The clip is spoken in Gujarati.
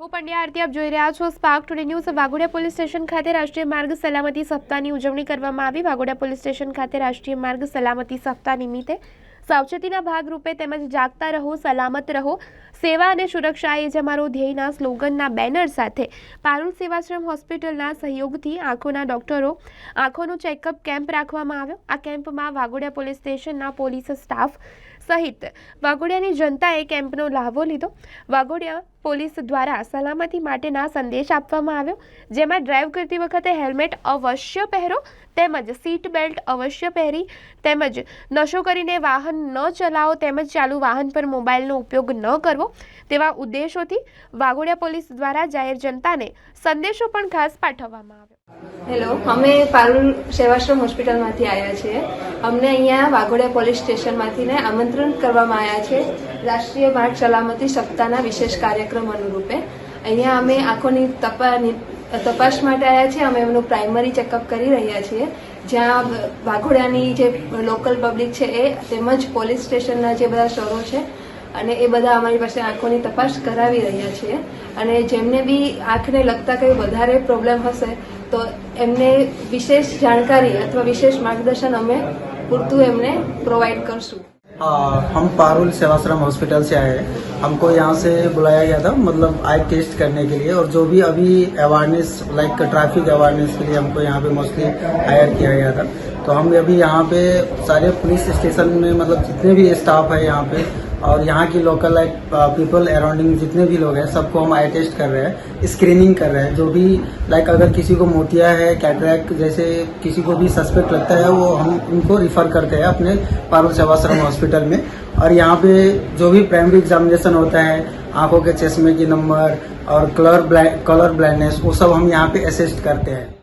હું પંડ્યા આરતી, આપ જોઈ રહ્યા છો Spark Today News Waghodia police station ખાતે રાષ્ટ્રીય માર્ગ સલામતી સપ્તાહની ઉજવણી કરવામાં આવી. વાઘોડિયા પોલીસ સ્ટેશન ખાતે રાષ્ટ્રીય માર્ગ સલામતી સપ્તાહ નિમિત્તે સાવચેતીના ભાગરૂપે તેમજ જાગતા રહો, સલામત રહો, સેવા અને સુરક્ષા એ જ અમારો ધ્યેયના સ્લોગનના બેનર સાથે પારુલ સેવાશ્રમ હોસ્પિટલના સહયોગથી આંખોના ડોક્ટરો આંખોનું ચેકઅપ કેમ્પ રાખવામાં આવ્યો. આ કેમ્પમાં વાઘોડિયા પોલીસ સ્ટેશનના પોલીસ સ્ટાફ સહિત વાઘોડિયાની જનતાએ કેમ્પનો લાભો લીધો. વાઘોડિયા પોલીસ દ્વારા સલામતી માટેના સંદેશ આપવામાં આવ્યો, જેમાં ડ્રાઈવ કરતી વખતે હેલ્મેટ અવશ્ય પહેરો, તેમજ સીટ બેલ્ટ અવશ્ય પહેરી, તેમજ નશો કરીને વાહન ન ચલાવો, તેમજ ચાલુ વાહન પર મોબાઈલનો ઉપયોગ ન કરવો, તેવા ઉદ્દેશોથી વાઘોડિયા પોલીસ દ્વારા જાહેર જનતાને સંદેશો પણ ખાસ પાઠવવામાં આવ્યો. હેલો, અમે પારુલ સેવાશ્રમ હોસ્પિટલમાંથી આવ્યા છીએ. અમને અહીંયા વાઘોડિયા પોલીસ સ્ટેશનમાંથી આમંત્રણ કરવામાં આવ્યા છે. રાષ્ટ્રીય માર્ગ સલામતી સપ્તાહના વિશેષ કાર્યક્રમ અનુરૂપે. અહીંયા અમે આંખોની તપાસ માટે આવ્યા છીએ. અમે એમનું પ્રાઇમરી ચેકઅપ કરી રહ્યા છીએ. જ્યાં વાઘોડાની જે લોકલ પબ્લિક છે એ તેમજ પોલીસ સ્ટેશનના જે બધા સ્થળો છે અને એ બધા અમારી પાસે આંખોની તપાસ કરાવી રહ્યા છીએ. અને જેમને બી આંખને લગતા કંઈ વધારે પ્રોબ્લેમ હશે, તો એમને વિશેષ જાણકારી અથવા વિશેષ માર્ગદર્શન અમે પૂરતું એમને પ્રોવાઈડ કરશું. हाँ हम पारुल सेवाश्रम हॉस्पिटल से आए हैं। हमको यहाँ से बुलाया गया था मतलब आई टेस्ट करने के लिए, और जो भी अभी अवेयरनेस लाइक ट्रैफ़िक अवेयरनेस के लिए हमको यहाँ पे मोस्टली हायर किया गया था। तो हम अभी यहाँ पे सारे पुलिस स्टेशन में मतलब जितने भी स्टाफ है यहाँ पे और यहाँ की लोकल लाइक पीपल अराउंडिंग जितने भी लोग हैं, सबको हम आई टेस्ट कर रहे हैं स्क्रीनिंग कर रहे हैं। जो भी लाइक अगर किसी को मोतिया है कैटरैक जैसे किसी को भी सस्पेक्ट लगता है, वो हम उनको रिफर करते हैं अपने पारुल सेवाश्रम हॉस्पिटल में। और यहाँ पे जो भी प्राइमरी एग्जामिनेशन होता है, आँखों के चश्मे की नंबर और कलर कलर ब्लाइंडनेस वो सब हम यहाँ पे असिस्ट करते हैं।